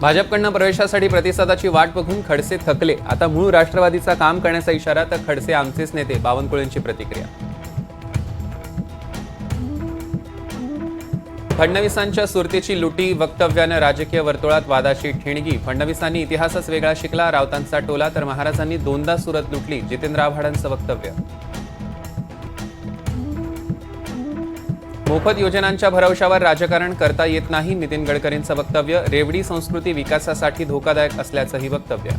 भाजपकडनं प्रवेशासाठी प्रतिसादाची वाट बघून खडसे थकले. आता मूळ राष्ट्रवादीचा काम करण्याचा इशारा तर खडसे आमचेच नेते बावनकुळेंची प्रतिक्रिया. फडणवीसांच्या सुरतेची लुटी वक्तव्यानं राजकीय वर्तुळात वादाची ठिणगी. फडणवीसांनी इतिहासच वेगळा शिकला राऊतांचा टोला तर महाराजांनी दोनदा सुरत लुटली जितेंद्र आव्हाडांचं वक्तव्य. मोफत योजनांच्या भरवशावर राजकारण करता येत नाही नितीन गडकरींचं वक्तव्य. रेवडी संस्कृती विकासासाठी धोकादायक असल्याचंही वक्तव्य.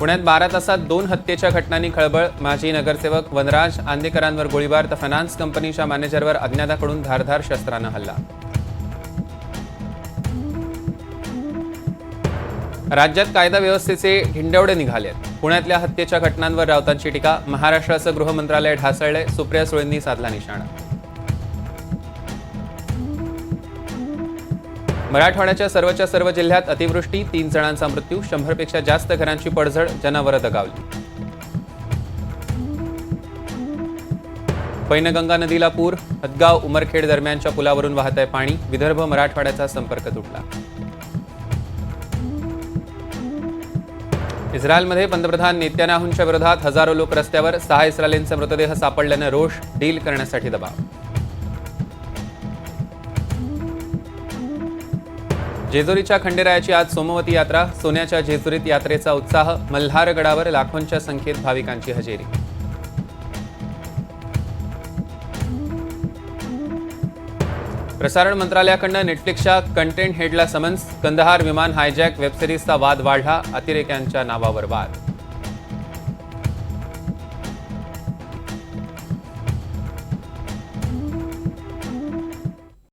पुण्यात बारा तासात दोन हत्येच्या घटनांनी खळबळ. माजी नगरसेवक वनराज आंदेकरांवर गोळीबार तर फायनान्स कंपनीच्या मॅनेजरवर अज्ञाताकडून धारधार शस्त्रानं हल्ला. राज्यात कायदा व्यवस्थेचे हिंडवडे निघालेत. पुण्यातल्या हत्येच्या घटनांवर राऊतांची टीका महाराष्ट्राचं गृह मंत्रालय ढासळलंय सुप्रिया सुळेंनी साधला निशाणा. मराठवाड्याच्या सर्वच्या सर्व जिल्ह्यात अतिवृष्टी तीन जणांचा मृत्यू शंभरपेक्षा जास्त घरांची पडझड जनावरं दगावली. पैनगंगा नदीला पूर हदगाव उमरखेड दरम्यानच्या पुलावरून वाहत आहे पाणी विदर्भ मराठवाड्याचा संपर्क तुटला. इस्रायलमध्ये पंतप्रधान नेत्यानाहूंच्या विरोधात हजारो लोक रस्त्यावर सहा इस्रायलींचा मृतदेह सापडल्यानं रोष डील करण्यासाठी दबाव. जेजुरीच्या खंडेरायाची आज सोमवती यात्रा सोन्याच्या जेजुरीत यात्रेचा उत्साह मल्हारगडावर लाखोंच्या संख्येत भाविकांची हजेरी. प्रसारण मंत्रालयाकडनं नेटफ्लिक्सच्या कंटेंट हेडला समन्स कंदहार विमान हायजॅक वेबसिरीजचा वाद वाढला अतिरेक्यांच्या नावावर वाद.